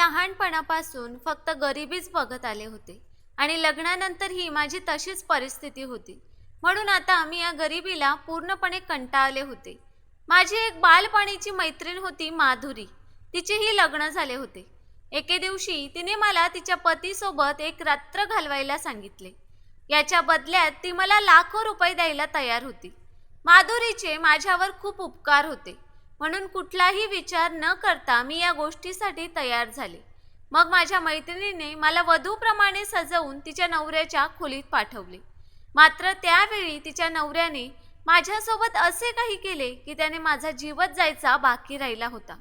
लहानपणापासून फक्त गरिबीच बघत आले होते आणि लग्नानंतरही माझी तशीच परिस्थिती होती. म्हणून आता मी या गरिबीला पूर्णपणे कंटाळले होते. माझी एक बालपणीची मैत्रीण होती माधुरी. तिचेही लग्न झाले होते. एके दिवशी तिने मला तिच्या पतीसोबत एक रात्र घालवायला सांगितले. याच्या बदल्यात ती मला लाखो रुपये द्यायला तयार होती. माधुरीचे माझ्यावर खूप उपकार होते. म्हणून कुठलाही विचार न करता मी या गोष्टीसाठी तयार झाले. मग माझ्या मैत्रिणीने मला वधूप्रमाणे सजवून तिच्या नवऱ्याच्या खोलीत पाठवले. मात्र त्यावेळी तिच्या नवऱ्याने माझ्यासोबत असे काही केले की त्याने माझा जीवत जायचा बाकी राहिला होता.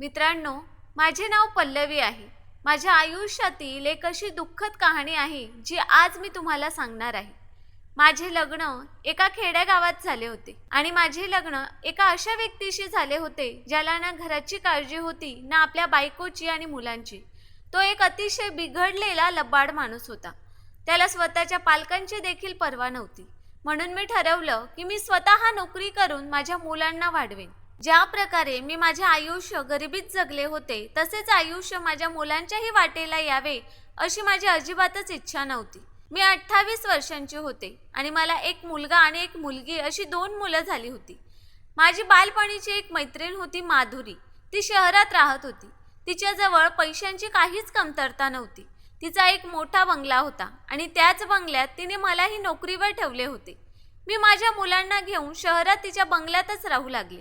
मित्रांनो माझे नाव पल्लवी आहे. माझ्या आयुष्यातील एक अशी दुःखद कहाणी आहे जी आज मी तुम्हाला सांगणार आहे. माझे लग्न एका खेड्यागावात झाले होते आणि माझे लग्न एका अशा व्यक्तीशी झाले होते ज्याला ना घराची काळजी होती ना आपल्या बायकोची आणि मुलांची. तो एक अतिशय बिघडलेला लबाड माणूस होता. त्याला स्वतःच्या पालकांची देखील पर्वा नव्हती. म्हणून मी ठरवलं की मी स्वतः नोकरी करून माझ्या मुलांना वाढवेन. ज्या प्रकारे मी माझे आयुष्य गरिबीत जगले होते तसेच आयुष्य माझ्या मुलांच्याही वाटेला यावे अशी माझी अजिबातच इच्छा नव्हती. मी अठ्ठावीस वर्षांची होते आणि मला एक मुलगा आणि एक मुलगी अशी दोन मुलं झाली होती. माझी बालपणीची एक मैत्रीण होती माधुरी. ती शहरात राहत होती. तिच्याजवळ पैशांची काहीच कमतरता नव्हती. तिचा एक मोठा बंगला होता आणि त्याच बंगल्यात तिने मलाही नोकरीवर ठेवले होते. मी माझ्या मुलांना घेऊन शहरात तिच्या बंगल्यातच राहू लागले.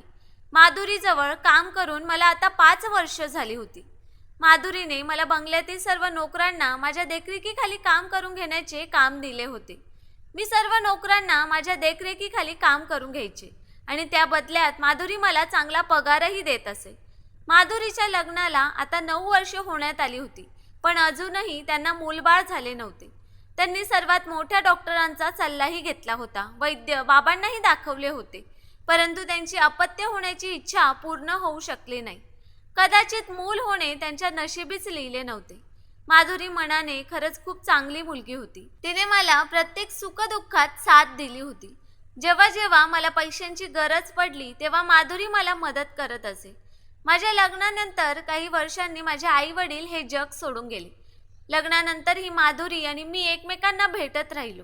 माधुरीजवळ काम करून मला आता पाच वर्ष झाली होती. माधुरीने मला बंगल्यातील सर्व नोकरांना माझ्या देखरेखीखाली काम करून घेण्याचे काम दिले होते. मी सर्व नोकरांना माझ्या देखरेखीखाली काम करून घ्यायचे आणि त्या बदल्यात माधुरी मला चांगला पगारही देत असे. माधुरीच्या लग्नाला आता नऊ वर्ष होण्यात आली होती पण अजूनही त्यांना मूलबाळ झाले नव्हते. त्यांनी सर्वात मोठ्या डॉक्टरांचा सल्लाही घेतला होता वैद्य बाबांनाही दाखवले होते परंतु त्यांची अपत्य होण्याची इच्छा पूर्ण होऊ शकली नाही. कदाचित मूल होणे त्यांच्या नशिबीच लिहिले नव्हते. माधुरी मनाने खरंच खूप चांगली मुलगी होती. तिने मला प्रत्येक सुखदुःखात साथ दिली होती. जेव्हा जेव्हा मला पैशांची गरज पडली तेव्हा माधुरी मला मदत करत असे. माझ्या लग्नानंतर काही वर्षांनी माझे आई वडील हे जग सोडून गेले. लग्नानंतर ही माधुरी आणि मी एकमेकांना भेटत राहिलो.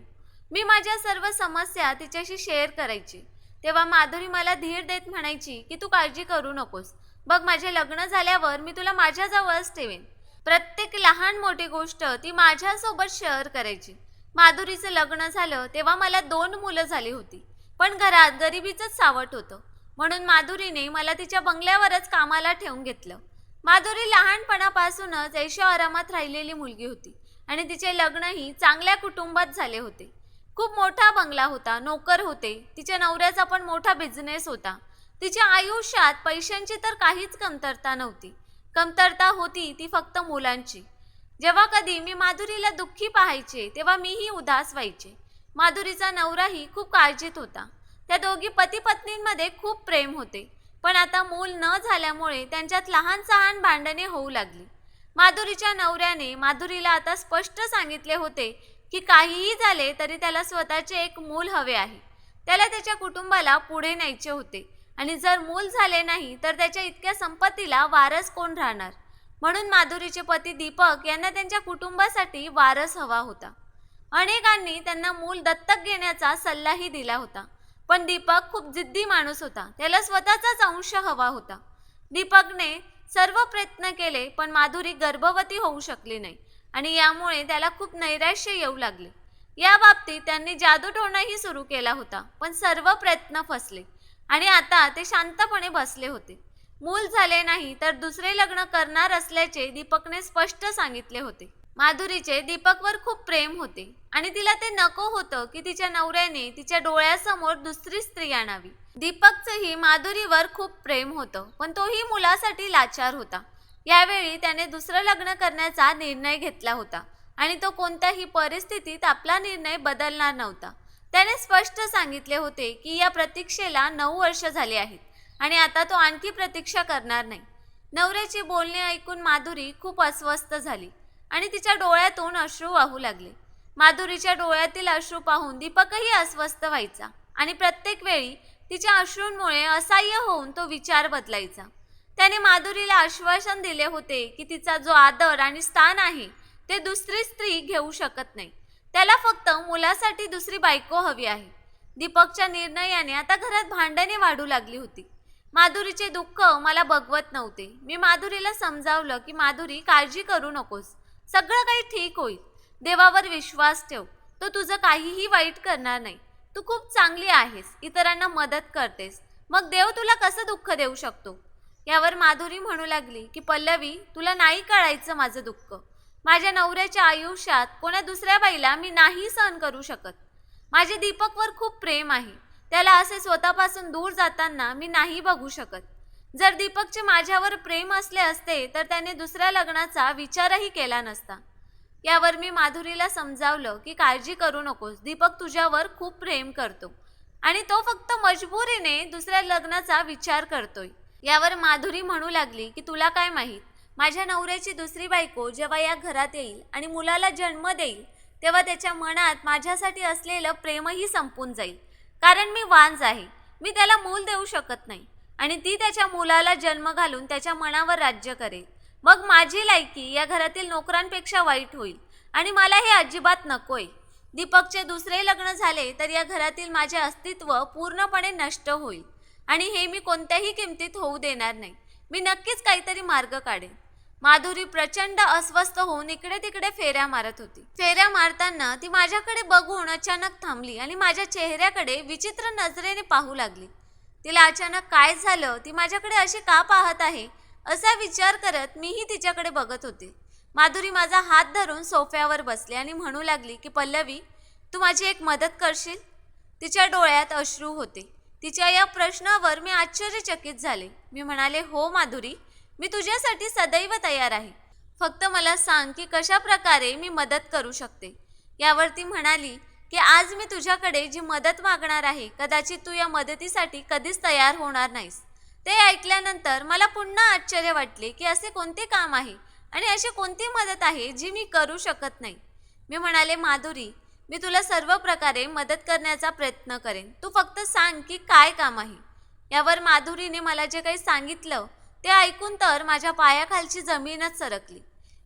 मी माझ्या सर्व समस्या तिच्याशी शेअर करायची. तेव्हा माधुरी मला धीर देत म्हणायची की तू काळजी करू नकोस. बघ माझे लग्न झाल्यावर मी तुला माझ्याजवळच ठेवेन. प्रत्येक लहान मोठी गोष्ट ती माझ्यासोबत शेअर करायची. माधुरीचं लग्न झालं तेव्हा मला दोन मुलं झाली होती. पण घरात गरिबीचंच सावट होतं. म्हणून माधुरीने मला तिच्या बंगल्यावरच कामाला ठेवून घेतलं. माधुरी लहानपणापासूनच ऐशो आरामात राहिलेली मुलगी होती आणि तिचे लग्नही चांगल्या कुटुंबात झाले होते. खूप मोठा बंगला होता नोकर होते. तिच्या नवऱ्याचा पण मोठा बिझनेस होता. तिच्या आयुष्यात पैशांची तर काहीच कमतरता नव्हती. कमतरता होती ती फक्त मुलांची. जेव्हा कधी मी माधुरीला दुःखी पाहायचे तेव्हा मीही उदास व्हायचे. माधुरीचा नवराही खूप काळजीत होता. त्या दोघी पती पत्नींमध्ये खूप प्रेम होते. पण आता मूल न झाल्यामुळे त्यांच्यात लहान सहान भांडणे होऊ लागली. माधुरीच्या नवऱ्याने माधुरीला आता स्पष्ट सांगितले होते की काहीही झाले तरी त्याला स्वतःचे एक मूल हवे आहे. त्याला त्याच्या कुटुंबाला पुढे न्यायचे होते. आणि जर मूल झाले नाही तर त्याच्या इतक्या संपत्तीला वारस कोण राहणार? म्हणून माधुरीचे पती दीपक यांना त्यांच्या कुटुंबासाठी वारस हवा होता. अनेकांनी त्यांना मूल दत्तक घेण्याचा सल्लाही दिला होता. पण दीपक खूप जिद्दी माणूस होता. त्याला स्वतःचाच अंश हवा होता. दीपकने सर्व प्रयत्न केले पण माधुरी गर्भवती होऊ शकली नाही आणि यामुळे त्याला खूप नैराश्य येऊ लागले. या बाबतीत त्यांनी जादूटोणाही सुरू केला होता पण सर्व प्रयत्न फसले. आणि आता ते शांतपणे बसले होते. मूल झाले नाही तर दुसरे लग्न करणार असल्याचे दीपकने स्पष्ट सांगितले होते. माधुरीचे दीपकवर खूप प्रेम होते आणि तिला ते नको होतं की तिच्या नवऱ्याने तिच्या डोळ्यासमोर दुसरी स्त्री आणावी. दीपकचंही माधुरीवर खूप प्रेम होतं पण तोही मुलासाठी लाचार होता. यावेळी त्याने दुसरं लग्न करण्याचा निर्णय घेतला होता आणि तो कोणत्याही परिस्थितीत आपला निर्णय बदलणार नव्हता. त्याने स्पष्ट सांगितले होते की या प्रतीक्षेला नऊ वर्ष झाली आहेत आणि आता तो आणखी प्रतीक्षा करणार नाही. नवऱ्याची बोलणे ऐकून माधुरी खूप अस्वस्थ झाली आणि तिच्या डोळ्यातून अश्रू वाहू लागले. माधुरीच्या डोळ्यातील अश्रू पाहून दीपकही अस्वस्थ व्हायचा आणि प्रत्येक वेळी तिच्या अश्रूंमुळे असह्य होऊन तो विचार बदलायचा. त्याने माधुरीला आश्वासन दिले होते की तिचा जो आदर आणि स्थान आहे ते दुसरी स्त्री घेऊ शकत नाही. त्याला फक्त मुलासाठी दुसरी बायको हवी आहे. दीपकच्या निर्णयाने आता घरात भांडणे वाढू लागली होती. माधुरीचे दुःख मला बघवत नव्हते. मी माधुरीला समजावलं की माधुरी काळजी करू नकोस. सगळं काही ठीक होईल. देवावर विश्वास ठेव. तो तुझं काहीही वाईट करणार नाही. तू खूप चांगली आहेस. इतरांना मदत करतेस. मग देव तुला कसं दुःख देऊ शकतो? यावर माधुरी म्हणू लागली की पल्लवी तुला नाही कळायचं माझं दुःख. माझ्या नवऱ्याच्या आयुष्यात कोणा दुसऱ्या बाईला मी नाही सहन करू शकत. माझे दीपकवर खूप प्रेम आहे. त्याला असे स्वतःपासून दूर जाताना मी नाही बघू शकत. जर दीपकचे माझ्यावर प्रेम असले असते तर त्याने दुसऱ्या लग्नाचा विचारही केला नसता. यावर मी माधुरीला समजावलं की काळजी करू नकोस दीपक तुझ्यावर खूप प्रेम करतो. आणि तो फक्त मजबुरीने दुसऱ्या लग्नाचा विचार करतोय. यावर माधुरी म्हणू लागली की तुला काय माहीत? माझ्या नवऱ्याची दुसरी बायको जेव्हा या घरात येईल आणि मुलाला जन्म देईल तेव्हा त्याच्या मनात माझ्यासाठी असलेलं प्रेमही संपून जाईल. कारण मी वांज आहे. मी त्याला मूल देऊ शकत नाही. आणि ती त्याच्या मुलाला जन्म घालून त्याच्या मनावर राज्य करेल. मग माझी लायकी या घरातील नोकरांपेक्षा वाईट होईल. आणि मला हे अजिबात नकोय. दीपकचे दुसरे लग्न झाले तर या घरातील माझे अस्तित्व पूर्णपणे नष्ट होईल. आणि हे मी कोणत्याही किमतीत होऊ देणार नाही. मी नक्कीच काहीतरी मार्ग काढेन. माधुरी प्रचंड अस्वस्थ होऊन इकडे तिकडे फेऱ्या मारत होती. फेऱ्या मारताना ती माझ्याकडे बघून अचानक थांबली आणि माझ्या चेहऱ्याकडे विचित्र नजरेने पाहू लागली. तिला अचानक काय झालं? ती माझ्याकडे अशी का पाहत आहे? असा विचार करत मीही तिच्याकडे बघत होते. माधुरी माझा हात धरून सोफ्यावर बसली आणि म्हणू लागली की पल्लवी तू माझी एक मदत करशील? तिच्या डोळ्यात अश्रू होते. तिच्या या प्रश्नावर मी आश्चर्यचकित झाले. मी म्हणाले हो माधुरी मी तुझ्यासाठी सदैव तयार आहे. फक्त मला सांग की कशा प्रकारे मी मदत करू शकते. यावर ती म्हणाली की आज मी तुझ्याकडे जी मदत मागणार आहे कदाचित तू या मदतीसाठी कधीच तयार होणार नाहीस. ते ऐकल्यानंतर मला पुन्हा आश्चर्य वाटले की असे कोणते काम आहे आणि अशी कोणती मदत आहे जी मी करू शकत नाही. मी म्हणाले माधुरी मी तुला सर्व प्रकारे मदत करण्याचा प्रयत्न करेन. तू फक्त सांग की काय काम आहे. यावर माधुरीने मला जे काही सांगितलं ते ऐकून तर माझ्या पायाखालची जमीनच सरकली.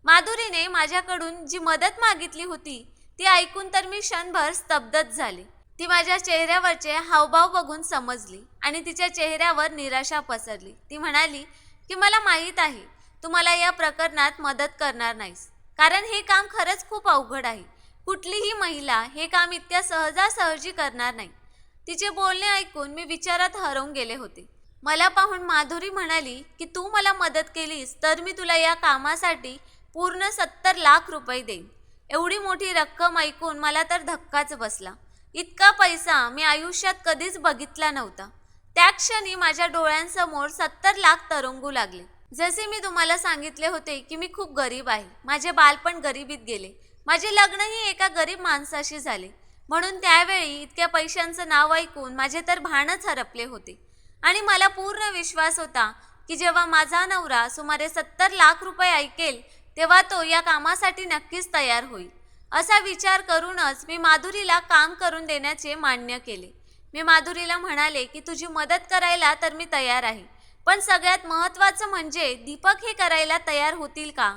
माधुरीने माझ्याकडून जी मदत मागितली होती ती ऐकून तर मी क्षणभर स्तब्धच झाले. ती माझ्या चेहऱ्यावरचे हावभाव बघून समजली आणि तिच्या चेहऱ्यावर निराशा पसरली. ती म्हणाली की मला माहीत आहे तू मला या प्रकरणात मदत करणार नाहीस. कारण हे काम खरंच खूप अवघड आहे. कुठलीही महिला हे काम इतक्या सहजासहजी करणार नाही. तिचे बोलणे ऐकून मी विचारात हरवून गेले होते. मला पाहून माधुरी म्हणाली की तू मला मदत केलीस तर मी तुला या कामासाठी पूर्ण सत्तर लाख रुपये देईन. एवढी मोठी रक्कम ऐकून मला तर धक्काच बसला. इतका पैसा मी आयुष्यात कधीच बघितला नव्हता. त्या क्षणी माझ्या डोळ्यांसमोर सत्तर लाख तरंगू लागले. जसे मी तुम्हाला सांगितले होते की मी खूप गरीब आहे. माझे बालपण गरिबीत गेले. माझे लग्नही एका गरीब माणसाशी झाले. म्हणून त्यावेळी इतक्या पैशांचं नाव ऐकून माझे तर भानच हरपले होते. आणि मला पूर्ण विश्वास होता की जेव्हा माझा नवरा सुमारे सत्तर लाख रुपये ऐकेल तेव्हा तो या कामासाठी नक्कीच तयार होईल. असा विचार करूनच मी माधुरीला काम करून देण्याचे मान्य केले. मी माधुरीला म्हणाले की तुझी मदत करायला तर मी तयार आहे. पण सगळ्यात महत्त्वाचं म्हणजे दीपक हे करायला तयार होतील का?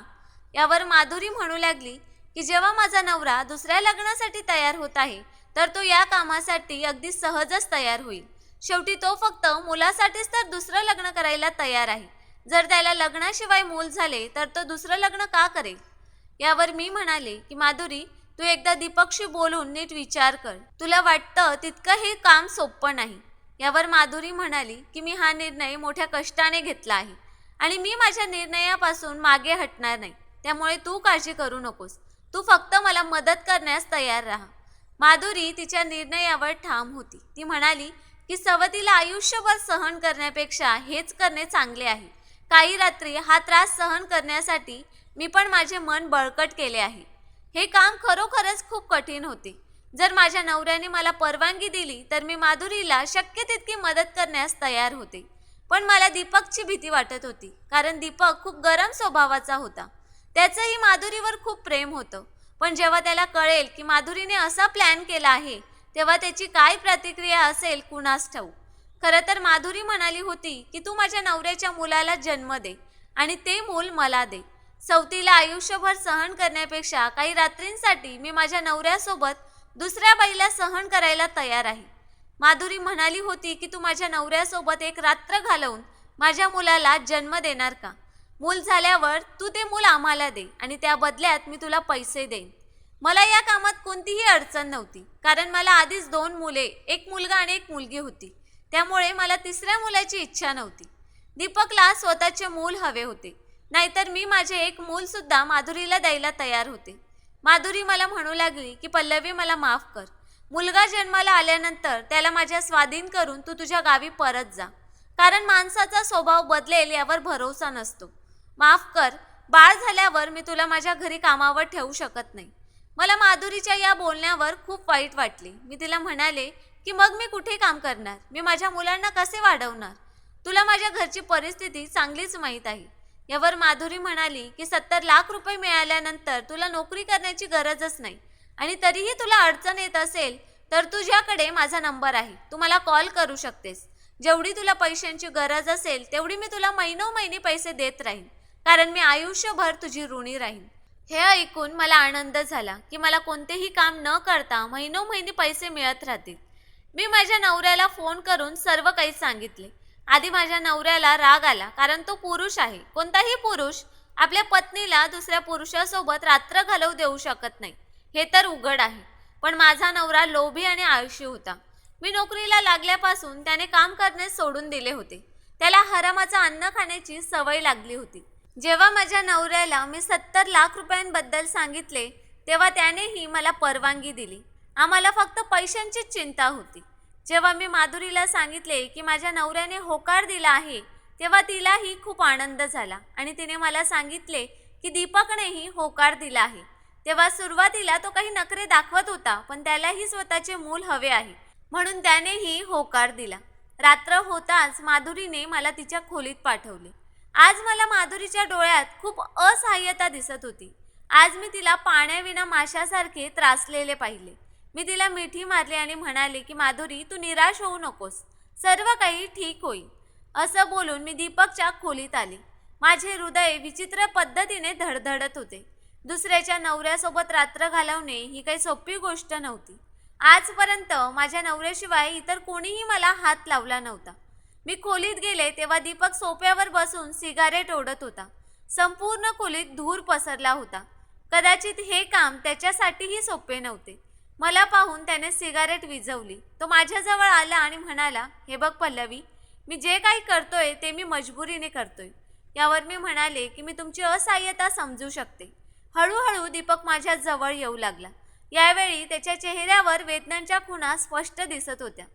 यावर माधुरी म्हणू लागली की जेव्हा माझा नवरा दुसऱ्या लग्नासाठी तयार होत आहे तर तो या कामासाठी अगदी सहजच तयार होईल. शेवटी तो फक्त मुलासाठीच तर दुसरं लग्न करायला तयार आहे. जर त्याला लग्नाशिवाय मूल झाले तर तो दुसरं लग्न का करेल? यावर मी म्हणाले की माधुरी तू एकदा दीपकशी बोलून नीट विचार कर. तुला वाटतं तितकं हे काम सोपं नाही. यावर माधुरी म्हणाली की मी हा निर्णय मोठ्या कष्टाने घेतला आहे आणि मी माझ्या निर्णयापासून मागे हटणार नाही. त्यामुळे तू काळजी करू नकोस. तू फक्त मला मदत करण्यास तयार राहा. माधुरी तिच्या निर्णयावर ठाम होती. ती म्हणाली की सवतीला आयुष्यभर सहन करण्यापेक्षा हेच करणे चांगले आहे. काही रात्री हा त्रास सहन करण्यासाठी मी पण माझे मन बळकट केले आहे. हे काम खरोखरच खूप कठीण होते. जर माझ्या नवऱ्याने मला परवानगी दिली तर मी माधुरीला शक्य तितकी मदत करण्यास तयार होते. पण मला दीपकची भीती वाटत होती कारण दीपक खूप गरम स्वभावाचा होता. त्याचंही माधुरीवर खूप प्रेम होतं. पण जेव्हा त्याला कळेल की माधुरीने असा प्लॅन केला आहे तेव्हा त्याची काय प्रतिक्रिया असेल कुणास ठाऊ खरं तर माधुरी म्हणाली होती की तू माझ्या नवऱ्याच्या मुलाला जन्म दे आणि ते मूल मला दे. सवतीला आयुष्यभर सहन करण्यापेक्षा काही रात्रींसाठी मी माझ्या नवऱ्यासोबत दुसऱ्या बाईला सहन करायला तयार आहे. माधुरी म्हणाली होती की तू माझ्या नवऱ्यासोबत एक रात्र घालवून माझ्या मुलाला जन्म देणार का? मूल झाल्यावर तू ते मूल आम्हाला दे आणि त्या बदल्यात मी तुला पैसे देईन. मला या कामात कोणतीही अडचण नव्हती कारण मला आधीच दोन मुले एक मुलगा आणि एक मुलगी होती. त्यामुळे मला तिसऱ्या मुलाची इच्छा नव्हती. दीपकला स्वतःचे मूल हवे होते. नाहीतर मी माझे एक मूल सुद्धा माधुरीला द्यायला तयार होते. माधुरी मला म्हणू लागली की पल्लवी मला माफ कर. मुलगा जन्माला आल्यानंतर त्याला माझ्या स्वाधीन करून तू तुझ्या गावी परत जा. कारण माणसाचा स्वभाव बदलेल यावर भरोसा नसतो. माफ कर बाळ झाल्यावर मी तुला माझ्या घरी कामावर ठेवू शकत नाही. मला माधुरीच्या या बोलण्यावर खूप वाईट वाटले. मी तिला म्हणाले की मग मी कुठे काम करणार? मी माझ्या मुलांना कसे वाढवणार? तुला माझ्या घरची परिस्थिती चांगलीच माहीत आहे. यावर माधुरी म्हणाली की सत्तर लाख रुपये मिळाल्यानंतर तुला नोकरी करण्याची गरजच नाही. आणि तरीही तुला अडचण येत असेल तर तुझ्याकडे माझा नंबर आहे. तू मला कॉल करू शकतेस. जेवढी तुला पैशांची गरज असेल तेवढी मी तुला महिनोमहिनी पैसे देत राहीन. कारण मी आयुष्यभर तुझी ऋणी राहीन. हे ऐकून मला आनंद झाला की मला कोणतेही काम न करता महिनो महिने पैसे मिळत राहतील. मी माझ्या नवऱ्याला फोन करून सर्व काही सांगितले. आधी माझ्या नवऱ्याला राग आला कारण तो पुरुष आहे. कोणताही पुरुष आपल्या पत्नीला दुसऱ्या पुरुषासोबत रात्र घालवू देऊ शकत नाही. हे तर उघड आहे. पण माझा नवरा लोभी आणि आळशी होता. मी नोकरीला लागल्यापासून त्याने काम करणे सोडून दिले होते. त्याला हरामाचं अन्न खाण्याची सवय लागली होती. जेव्हा माझ्या नवऱ्याला मी सत्तर लाख रुपयांबद्दल सांगितले तेव्हा त्यानेही मला परवानगी दिली. आम्हाला फक्त पैशांचीच चिंता होती. जेव्हा मी माधुरीला सांगितले की माझ्या नवऱ्याने होकार दिला आहे तेव्हा तिलाही खूप आनंद झाला आणि तिने मला सांगितले की दीपकनेही होकार दिला आहे. तेव्हा सुरुवातीला तो काही नखरे दाखवत होता पण त्यालाही स्वतःचे मूल हवे आहे. म्हणून त्यानेही होकार दिला. रात्र होताच माधुरीने मला तिच्या खोलीत पाठवले. आज मला माधुरीच्या डोळ्यात खूप असहाय्यता दिसत होती. आज मी तिला पाण्याविना माशासारखे त्रासलेले पाहिले. मी तिला मिठी मारली आणि म्हणाले की माधुरी तू निराश होऊ नकोस. सर्व काही ठीक होईल. असं बोलून मी दीपकच्या खोलीत आले. माझे हृदय विचित्र पद्धतीने धडधडत होते. दुसऱ्याच्या नवऱ्यासोबत रात्र घालवणे ही काही सोपी गोष्ट नव्हती. आजपर्यंत माझ्या नवऱ्याशिवाय इतर कोणीही मला हात लावला नव्हता. मी खोलीत गेले तेव्हा दीपक सोप्यावर बसून सिगारेट ओढत होता. संपूर्ण खोलीत धूर पसरला होता. कदाचित हे काम त्याच्यासाठीही सोपे नव्हते. मला पाहून त्याने सिगारेट विझवली. तो माझ्याजवळ आला आणि म्हणाला हे बघ पल्लवी मी जे काही करतोय ते मी मजबुरीने करतोय. यावर मी म्हणाले की मी तुमची असहाय्यता समजू शकते. हळूहळू दीपक माझ्या जवळ येऊ लागला. यावेळी त्याच्या चेहऱ्यावर वेदनांच्या खुणा स्पष्ट दिसत होत्या.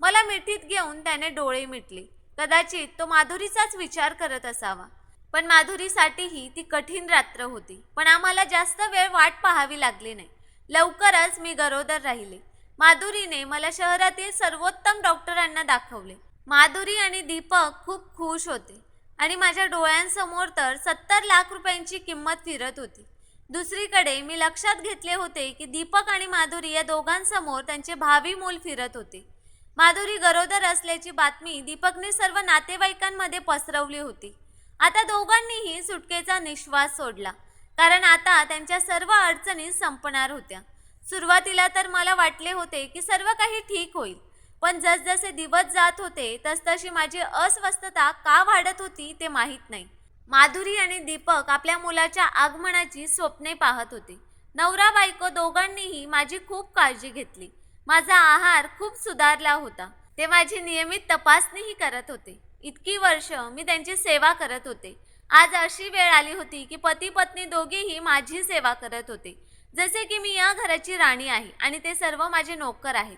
मला मिठीत घेऊन त्याने डोळे मिटले. कदाचित तो माधुरीचाच विचार करत असावा. पण माधुरीसाठीही ती कठीण रात्र होती. पण आम्हाला जास्त वेळ वाट पाहावी लागली नाही. लवकरच मी गरोदर राहिले. माधुरीने मला शहरातील सर्वोत्तम डॉक्टरांना दाखवले. माधुरी आणि दीपक खूप खुश होते. आणि माझ्या डोळ्यांसमोर तर सत्तर लाख रुपयांची किंमत फिरत होती. दुसरीकडे मी लक्षात घेतले होते की दीपक आणि माधुरी या दोघांसमोर त्यांचे भावी मूल फिरत होते. माधुरी गरोदर असल्याची बातमी दीपकने सर्व नातेवाईकांमध्ये पसरवली होती. आता दोघांनीही सुटकेचा निश्वास सोडला. कारण आता त्यांच्या सर्व अडचणी संपणार होत्या. सुरुवातीला तर मला वाटले होते की सर्व काही ठीक होईल. पण जसजसे दिवस जात होते तसतशी माझी अस्वस्थता का वाढत होती ते माहीत नाही. माधुरी आणि दीपक आपल्या मुलाच्या आगमनाची स्वप्ने पाहत होते. नवरा बायको दोघांनीही माझी खूप काळजी घेतली. माझा आहार खूप सुधारला होता. ते माझी नियमित तपासणीही करत होते. इतकी वर्ष मी त्यांची सेवा करत होते. आज अशी वेळ आली होती की पती पत्नी दोघेही माझी सेवा करत होते. जसे की मी या घराची राणी आहे आणि ते सर्व माझे नोकर आहेत.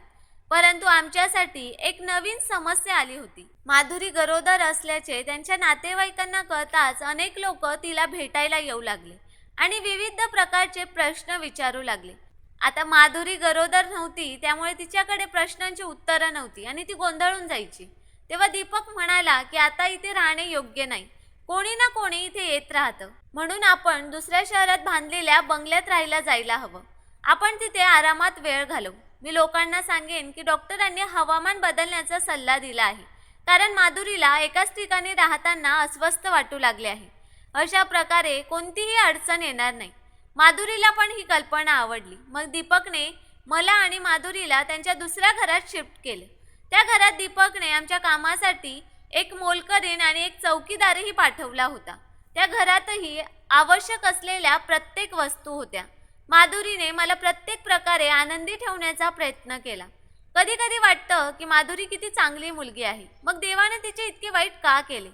परंतु आमच्यासाठी एक नवीन समस्या आली होती. माधुरी गरोदर असल्याचे त्यांच्या नातेवाईकांना कळताच अनेक लोक तिला भेटायला येऊ लागले आणि विविध प्रकारचे प्रश्न विचारू लागले. आता माधुरी गरोदर नव्हती त्यामुळे तिच्याकडे प्रश्नांची उत्तरं नव्हती आणि ती गोंधळून जायची. तेव्हा दीपक म्हणाला की आता इथे राहणे योग्य नाही. कोणी ना कोणी इथे येत राहतं. म्हणून आपण दुसऱ्या शहरात बांधलेल्या बंगल्यात राहायला जायला हवं. आपण तिथे आरामात वेळ घालवू. मी लोकांना सांगेन की डॉक्टरांनी हवामान बदलण्याचा सल्ला दिला आहे. कारण माधुरीला एकाच ठिकाणी राहताना अस्वस्थ वाटू लागले आहे. अशा प्रकारे कोणतीही अडचण येणार नाही. माधुरीला पण ही कल्पना आवडली. मग दीपकने मला आणि माधुरीला त्यांच्या दुसऱ्या घरात शिफ्ट केले. त्या घरात दीपकने आमच्या कामासाठी एक मोलकरीण आणि एक चौकीदारही पाठवला होता. त्या घरातही आवश्यक असलेल्या प्रत्येक वस्तू होत्या. माधुरीने मला प्रत्येक प्रकारे आनंदी ठेवण्याचा प्रयत्न केला. कधी कधी वाटतं की माधुरी किती चांगली मुलगी आहे. मग देवाने तिचे इतके वाईट का केले?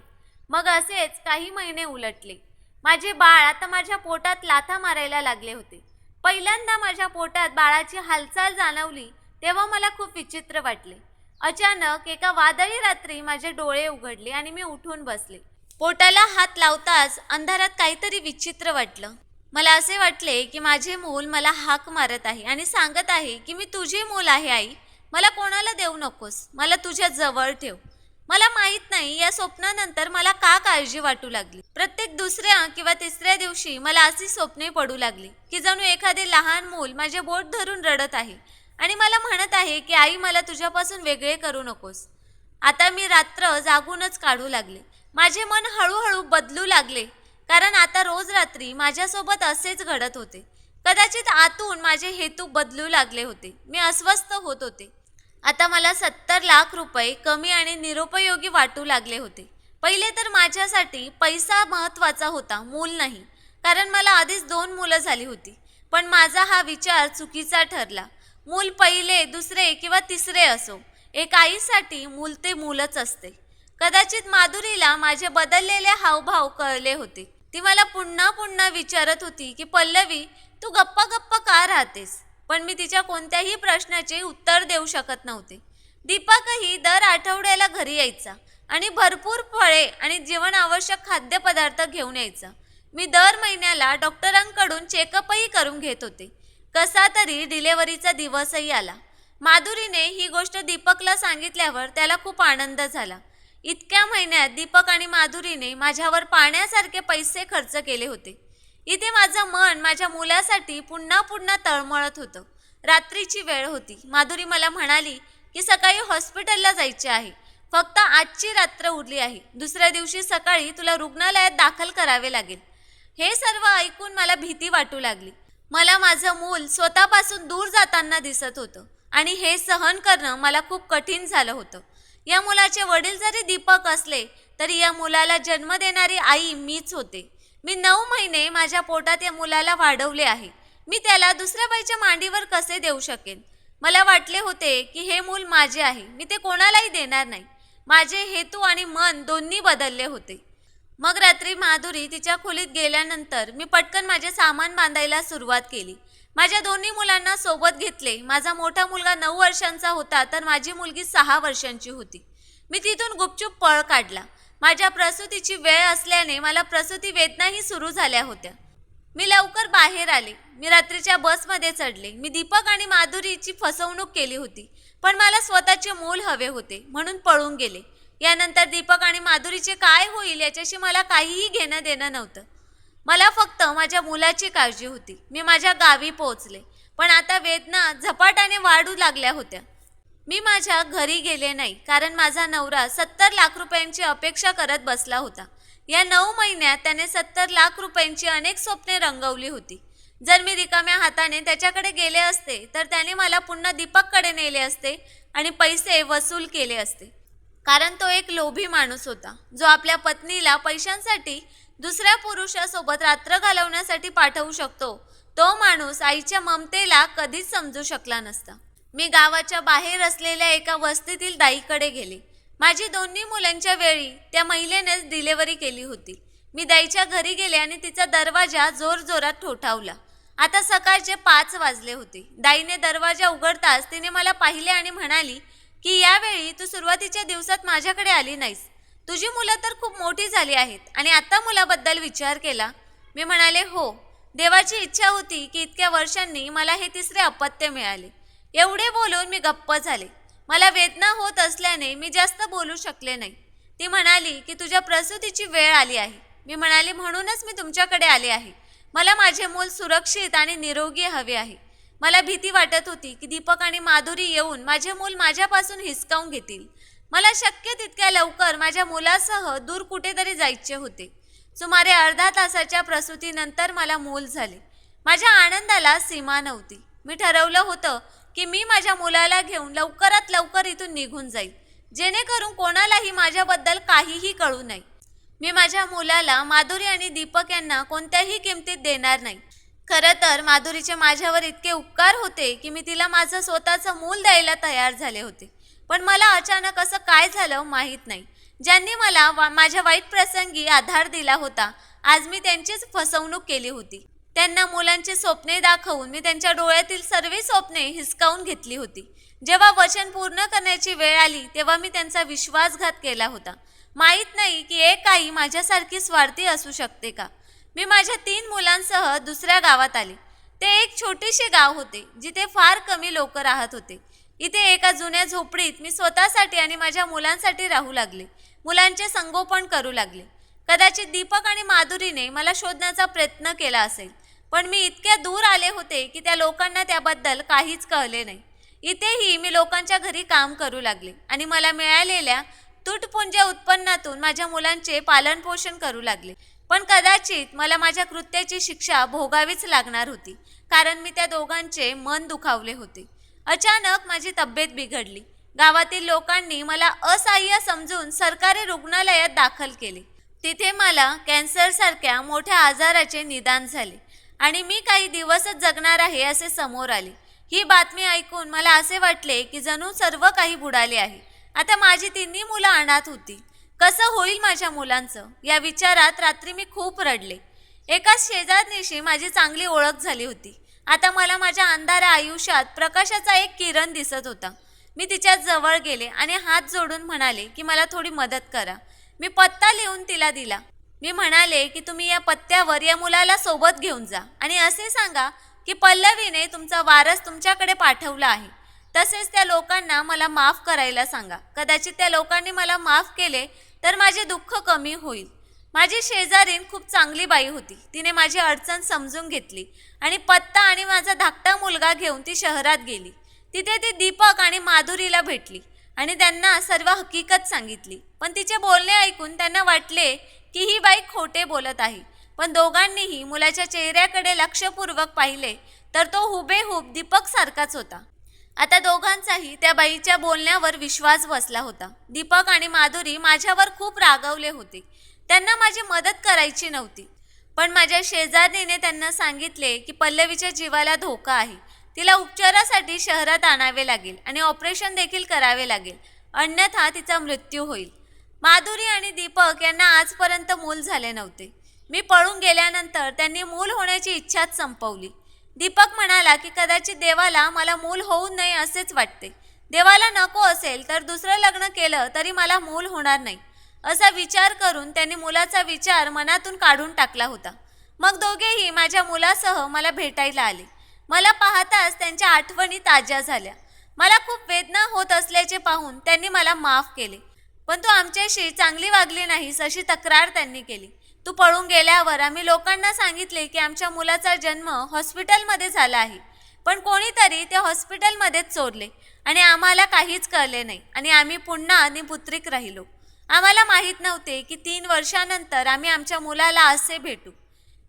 मग असेच काही महिने उलटले. माझे बाळ आता माझ्या पोटात लाथा मारायला लागले होते. पहिल्यांदा माझ्या पोटात बाळाची हालचाल जाणवली तेव्हा मला खूप विचित्र वाटले. अचानक एका वादळी रात्री माझे डोळे उघडले आणि मी उठून बसले. पोटाला हात लावताच अंधारात काहीतरी विचित्र वाटलं. मला असे वाटले की माझे मूल मला हाक मारत आहे आणि सांगत आहे की मी तुझे मूल आहे आई. मला कोणाला देऊ नकोस. मला तुझ्या जवळ ठेव. मला माहीत नाही या स्वप्नानंतर मला का काळजी वाटू लागली? प्रत्येक दुसऱ्या किंवा तिसऱ्या दिवशी मला अशी स्वप्ने पडू लागली की जणू एखादे लहान मूल माझे बोट धरून रडत आहे आणि मला म्हणत आहे की आई मला तुझ्यापासून वेगळे करू नकोस. आता मी रात्र जागूनच काढू लागले. माझे मन हळूहळू बदलू लागले कारण आता रोज रात्री माझ्यासोबत असेच घडत होते. कदाचित आतून माझे हेतू बदलू लागले होते. मी अस्वस्थ होत होते. आता मला सत्तर लाख रुपये कमी आणि निरुपयोगी वाटू लागले होते. पहिले तर माझ्यासाठी पैसा महत्त्वाचा होता मूल नाही. कारण मला आधीच दोन मुलं झाली होती. पण माझा हा विचार चुकीचा ठरला. मूल पहिले दुसरे किंवा तिसरे असो. एक आईसाठी मूल ते मूलच असते. कदाचित माधुरीला माझे बदललेले हावभाव कळले होते. ती मला पुन्हा पुन्हा विचारत होती की पल्लवी तू गप्पा गप्पा का राहतेस? पण मी तिच्या कोणत्याही प्रश्नाचे उत्तर देऊ शकत नव्हते. दीपकही दर आठवड्याला घरी यायचा आणि भरपूर फळे आणि जीवन आवश्यक खाद्यपदार्थ घेऊन यायचा. मी दर महिन्याला डॉक्टरांकडून चेकअपही करून घेत होते. कसा तरी डिलेवरीचा दिवसही आला. माधुरीने ही गोष्ट दीपकला सांगितल्यावर त्याला खूप आनंद झाला. इतक्या महिन्यात दीपक आणि माधुरीने माझ्यावर पाण्यासारखे पैसे खर्च केले होते. इथे माझं मन माझ्या मुलासाठी पुन्हा पुन्हा तळमळत होतं. रात्रीची वेळ होती. माधुरी मला म्हणाली की सकाळी हॉस्पिटलला जायचे आहे. फक्त आजची रात्र उरली आहे. दुसऱ्या दिवशी सकाळी तुला रुग्णालयात दाखल करावे लागेल. हे सर्व ऐकून मला भीती वाटू लागली. मला माझं मूल स्वतःपासून दूर जाताना दिसत होतं आणि हे सहन करणं मला खूप कठीण झालं होतं. या मुलाचे वडील जरी दीपक असले तरी या मुलाला जन्म देणारी आई मीच होते. मी नऊ महिने माझ्या पोटात या मुलाला वाढवले आहे. मी त्याला दुसऱ्या बाईच्या मांडीवर कसे देऊ शकेन? मला वाटले होते की हे मूल माझे आहे. मी ते कोणालाही देणार नाही. माझे हेतू आणि मन दोन्ही बदलले होते. मग रात्री माधुरी तिच्या खोलीत गेल्यानंतर मी पटकन माझे सामान बांधायला सुरुवात केली. माझ्या दोन्ही मुलांना सोबत घेतले. माझा मोठा मुलगा नऊ वर्षांचा होता तर माझी मुलगी सहा वर्षांची होती. मी तिथून गुपचूप पळ काढला. माझ्या प्रसूतीची वेळ असल्याने मला प्रसूती वेदनाही सुरू झाल्या होत्या. मी लवकर बाहेर आले. मी रात्रीच्या बसमध्ये चढले. मी दीपक आणि माधुरीची फसवणूक केली होती पण मला स्वतःचे मूल हवे होते म्हणून पळून गेले. यानंतर दीपक आणि माधुरीचे काय होईल याच्याशी मला काहीही घेणं देणं नव्हतं. मला फक्त माझ्या मुलाची काळजी होती. मी माझ्या गावी पोहोचले. पण आता वेदना झपाट्याने वाढू लागल्या होत्या. मी माझ्या घरी गेले नाही कारण माझा नवरा सत्तर लाख रुपयांची अपेक्षा करत बसला होता. या नऊ महिन्यात त्याने सत्तर लाख रुपयांची अनेक स्वप्ने रंगवली होती. जर मी रिकाम्या हाताने त्याच्याकडे गेले असते तर त्याने मला पुन्हा दीपककडे नेले असते आणि पैसे वसूल केले असते. कारण तो एक लोभी माणूस होता जो आपल्या पत्नीला पैशांसाठी दुसऱ्या पुरुषासोबत रात्र घालवण्यासाठी पाठवू शकतो. तो माणूस आईच्या ममतेला कधीच समजू शकला नसता. मी गावाच्या बाहेर असलेल्या एका वस्तीतील दाईकडे गेले. माझी दोन्ही मुलांच्या वेळी त्या महिलेनेच डिलेवरी केली होती. मी दाईच्या घरी गेले आणि तिचा दरवाजा जोरजोरात ठोठावला. आता सकाळचे पाच वाजले होते. दाईने दरवाजा उघडताच तिने मला पाहिले आणि म्हणाली की यावेळी तू सुरुवातीच्या दिवसात माझ्याकडे आली नाहीस. तुझी मुलं तर खूप मोठी झाली आहेत आणि आता मुलाबद्दल विचार केला. मी म्हणाले हो. देवाची इच्छा होती की इतक्या वर्षांनी मला हे तिसरे अपत्य मिळाले. एवढे बोलून मी गप्प झाले. मला वेदना होत असल्याने मी जास्त बोलू शकले नाही. ती म्हणाली की तुझ्या प्रसूतीची वेळ आली आहे. मी म्हणाले म्हणूनच मी तुमच्याकडे आले आहे. मला माझे मूल सुरक्षित आणि निरोगी हवे आहे. मला भीती वाटत होती की दीपक आणि माधुरी येऊन माझे मूल माझ्यापासून हिसकावून घेतील. मला शक्य तितक्या लवकर माझ्या मुलासह दूर कुठेतरी जायचे होते. सुमारे अर्धा तासाच्या प्रसूतीनंतर मला मूल झाले. माझ्या आनंदाला सीमा नव्हती. मी ठरवलं होतं की मी माझ्या मुलाला घेऊन लवकरात लवकर इथून निघून जाईल. जेणेकरून कोणालाही माझ्याबद्दल काहीही कळू नये. मी माझ्या मुलाला माधुरी आणि दीपक यांना कोणत्याही किमतीत देणार नाही. खरं तर माधुरीचे माझ्यावर इतके उपकार होते की मी तिला माझं स्वतःचं मूल द्यायला तयार झाले होते. पण मला अचानक असं काय झालं माहीत नाही. ज्यांनी मला वा माझ्या वाईट प्रसंगी आधार दिला होता आज मी त्यांचीच फसवणूक केली होती. त्यांना मुलांची स्वप्ने दाखवून मी त्यांच्या डोळ्यातील सर्व स्वप्ने हिसकावून घेतली होती. जेव्हा वचन पूर्ण करण्याची वेळ आली तेव्हा मी त्यांचा विश्वासघात केला होता. माहीत नाही की एक आई माझ्यासारखी स्वार्थी असू शकते का? मी माझ्या तीन मुलांसह दुसऱ्या गावात आले. ते एक छोटीशी गाव होते जिथे फार कमी लोक राहत होते. इथे एका जुन्या झोपडीत मी स्वतःसाठी आणि माझ्या मुलांसाठी राहू लागले. मुलांचे संगोपन करू लागले. कदाचित दीपक आणि माधुरीने मला शोधण्याचा प्रयत्न केला असेल. पण मी इतक्या दूर आले होते की त्या लोकांना त्याबद्दल काहीच कळले नाही. इथेही मी लोकांच्या घरी काम करू लागले आणि मला मिळालेल्या तुटपुंज उत्पन्नातून माझ्या मुलांचे पालनपोषण करू लागले. पण कदाचित मला माझ्या कृत्याची शिक्षा भोगावीच लागणार होती कारण मी त्या दोघांचे मन दुखावले होते. अचानक माझी तब्येत बिघडली. गावातील लोकांनी मला असहाय्य समजून सरकारी रुग्णालयात दाखल केले. तिथे मला कॅन्सरसारख्या मोठ्या आजाराचे निदान झाले. आणि मी काही दिवसच जगणार आहे असे समोर आले. ही बातमी ऐकून मला असे वाटले की जणू सर्व काही बुडाले आहे. आता माझी तिन्ही मुलं अनाथ होती. कसं होईल माझ्या मुलांचं? या विचारात रात्री मी खूप रडले. एका शेजारनीशी माझी चांगली ओळख झाली होती. आता मला माझ्या अंधाऱ्या आयुष्यात प्रकाशाचा एक किरण दिसत होता. मी तिच्या जवळ गेले आणि हात जोडून म्हणाले की मला थोडी मदत करा. मी पत्ता लिहून तिला दिला. मी म्हणाले की तुम्ही या पत्त्यावर या मुलाला सोबत घेऊन जा. आणि असे सांगा की पल्लवीने तुमचा वारस तुमच्याकडे पाठवला आहे. तसेच त्या लोकांना मला माफ करायला सांगा. कदाचित त्या लोकांनी मला माफ केले तर माझे दुःख कमी होईल. माझी शेजारीन खूप चांगली बाई होती. तिने माझी अडचण समजून घेतली आणि पत्ता आणि माझा धाकटा मुलगा घेऊन ती शहरात गेली. तिथे ती दीपक आणि माधुरीला भेटली आणि त्यांना सर्व हकीकत सांगितली. पण तिचे बोलणे ऐकून त्यांना वाटले की ही बाई खोटे बोलत आहे. पण दोघांनीही मुलाच्या चेहऱ्याकडे लक्षपूर्वक पाहिले तर तो हुबेहूब दीपक सारखाच होता. आता दोघांचाही त्या बाईच्या बोलण्यावर विश्वास बसला होता. दीपक आणि माधुरी माझ्यावर खूप रागवले होते. त्यांना माझी मदत करायची नव्हती. पण माझ्या शेजारणीने त्यांना सांगितले की पल्लवीच्या जीवाला धोका आहे. तिला उपचारासाठी शहरात आणावे लागेल आणि ऑपरेशन देखील करावे लागेल. अन्यथा तिचा मृत्यू होईल. माधुरी आणि दीपक यांना आजपर्यंत मूल झाले नव्हते. मी पळून गेल्यानंतर त्यांनी मूल होण्याची इच्छाच संपवली. दीपक म्हणाला की कदाचित देवाला मला मूल होऊ नये असेच वाटते. देवाला नको असेल तर दुसरं लग्न केलं तरी मला मूल होणार नाही. असा विचार करून त्यांनी मुलाचा विचार मनातून काढून टाकला होता. मग दोघेही माझ्या मुलासह मला भेटायला आले. मला पाहताच त्यांच्या आठवणी ताज्या झाल्या. मला खूप वेदना होत असल्याचे पाहून त्यांनी मला माफ केले. पण तू आमच्याशी चांगली वागली नाहीस अशी तक्रार त्यांनी केली. तू पळून गेल्यावर आम्ही लोकांना सांगितले की आमच्या मुलाचा जन्म हॉस्पिटलमध्ये झाला आहे. पण कोणीतरी ते हॉस्पिटलमध्येच चोरले आणि आम्हाला काहीच कळले नाही आणि आम्ही पुन्हा निपुत्रिक राहिलो. आम्हाला माहीत नव्हते की तीन वर्षानंतर आम्ही आमच्या मुलाला असे भेटू.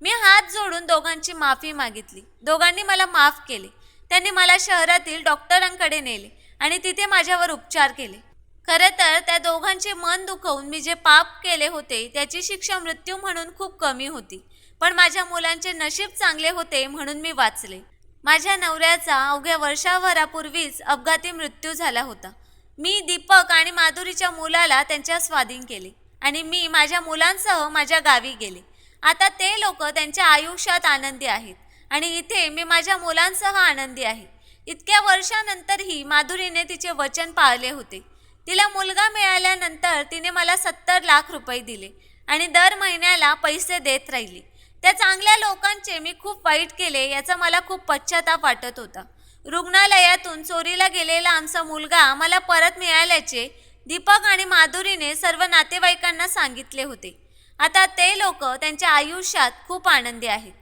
मी हात जोडून दोघांची माफी मागितली. दोघांनी मला माफ केले. त्यांनी मला शहरातील डॉक्टरांकडे नेले आणि तिथे माझ्यावर उपचार केले. खरं तर त्या दोघांचे मन दुखवून मी जे पाप केले होते त्याची शिक्षा मृत्यू म्हणून खूप कमी होती. पण माझ्या मुलांचे नशीब चांगले होते म्हणून मी वाचले. माझ्या नवऱ्याचा अवघ्या वर्षाभरापूर्वीच अपघाती मृत्यू झाला होता. मी दीपक आणि माधुरीच्या मुलाला त्यांच्या स्वाधीन केले आणि मी माझ्या मुलांसह माझ्या गावी गेले. आता ते लोक त्यांच्या आयुष्यात आनंदी आहेत आणि इथे मी माझ्या मुलांसह आनंदी आहे. इतक्या वर्षानंतरही माधुरीने तिचे वचन पाळले होते. तिला मुलगा मिळाल्यानंतर तिने मला सत्तर लाख रुपये दिले आणि दर महिन्याला पैसे देत राहिली. त्या चांगल्या लोकांचे मी खूप वाईट केले याचा मला खूप पश्चाताप वाटत होता. रुग्णालयातून चोरीला गेलेला आमचा मुलगा मला परत मिळाल्याचे दीपक आणि माधुरीने सर्व नातेवाईकांना सांगितले होते. आता ते लोक त्यांच्या आयुष्यात खूप आनंदी आहेत.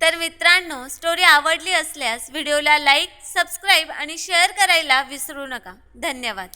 तर मित्रांनो स्टोरी आवडली असल्यास व्हिडिओला लाईक सबस्क्राईब आणि शेअर करायला विसरू नका. धन्यवाद.